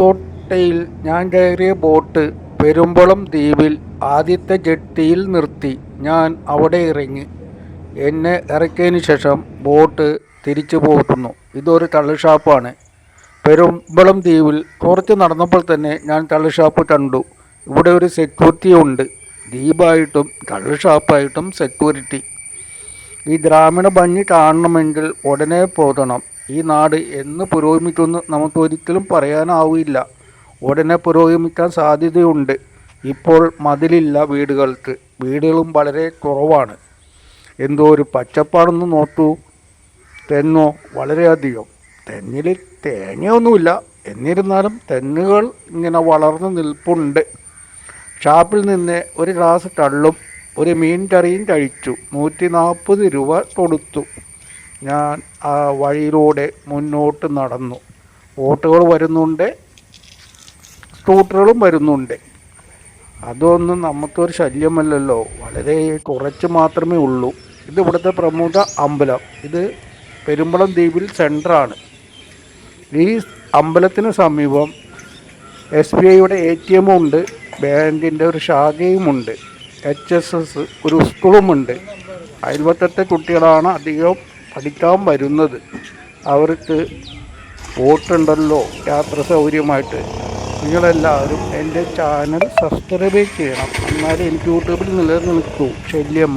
പൂത്തോട്ടയിൽ ഞാൻ കയറിയ ബോട്ട് പെരുമ്പളം ദ്വീപിൽ ആദ്യത്തെ ജെട്ടിയിൽ നിർത്തി. ഞാൻ അവിടെ ഇറങ്ങി. എന്നെ ഇറക്കിയതിന് ശേഷം ബോട്ട് തിരിച്ചു പോകുന്നു ഇതൊരു തള്ളുഷാപ്പാണ്. പെരുമ്പളം ദ്വീപിൽ കുറച്ച് നടന്നപ്പോൾ തന്നെ ഞാൻ തള്ളുഷാപ്പ് കണ്ടു. ഇവിടെ ഒരു സെക്യൂരിറ്റി ഉണ്ട്. ദ്വീപായിട്ടും തള്ളുഷാപ്പായിട്ടും സെക്യൂരിറ്റി ഈ ഗ്രാമീണ ഭംഗി കാണണമെങ്കിൽ ഉടനെ പോകണം ഈ നാട് എന്ന് പുരോഗമിക്കുമെന്ന് നമുക്ക് ഒരിക്കലും പറയാനാവില്ല ഉടനെ പുരോഗമിക്കാൻ സാധ്യതയുണ്ട്. ഇപ്പോൾ മതിലില്ല വീടുകൾക്ക്. വീടുകളും വളരെ കുറവാണ്. എന്തോ ഒരു പച്ചപ്പാണെന്ന് നോക്കൂ. തെങ്ങോ? വളരെയധികം. തെങ്ങിൽ തേങ്ങയൊന്നുമില്ല. എന്നിരുന്നാലും തെങ്ങുകൾ ഇങ്ങനെ വളർന്നു നിൽപ്പുണ്ട്. ഷാപ്പിൽ നിന്ന് ഒരു ഗ്ലാസ് കള്ളും ഒരു മീൻ കറിയും കഴിച്ചു. നൂറ്റി നാൽപ്പത് രൂപ കൊടുത്തു. ഞാൻ ആ വഴിയിലൂടെ മുന്നോട്ട് നടന്നു. ബോട്ടുകൾ വരുന്നുണ്ട്. സ്കൂട്ടറുകളും വരുന്നുണ്ട്. അതൊന്നും നമുക്കൊരു ശല്യമല്ലല്ലോ. വളരെ കുറച്ച് മാത്രമേ ഉള്ളൂ. ഇത് ഇവിടുത്തെ പ്രമുഖ അമ്പലം. ഇത് പെരുമ്പളം ദ്വീപിൽ സെന്ററാണ്. ഈ അമ്പലത്തിന് സമീപം എസ് ബി ഐയുടെ എ ടി എമ്മും ഉണ്ട് ബാങ്കിന്റെ ഒരു ശാഖയുമുണ്ട്. എച്ച് എസ് എസ് ഒരു സ്കൂളുമുണ്ട്. അയൽവക്കത്തെ കുട്ടികളാണ് അധികം പഠിക്കാൻ വരുന്നത്. അവർക്ക് ബോട്ടുണ്ടല്ലോ യാത്ര സൗകര്യമായിട്ട്. നിങ്ങളെല്ലാവരും എന്റെ ചാനൽ സബ്സ്ക്രൈബ് ചെയ്യണം. എന്നാലേ എനിക്ക് യൂട്യൂബിൽ നിലനിൽക്കൂ. ശല്യം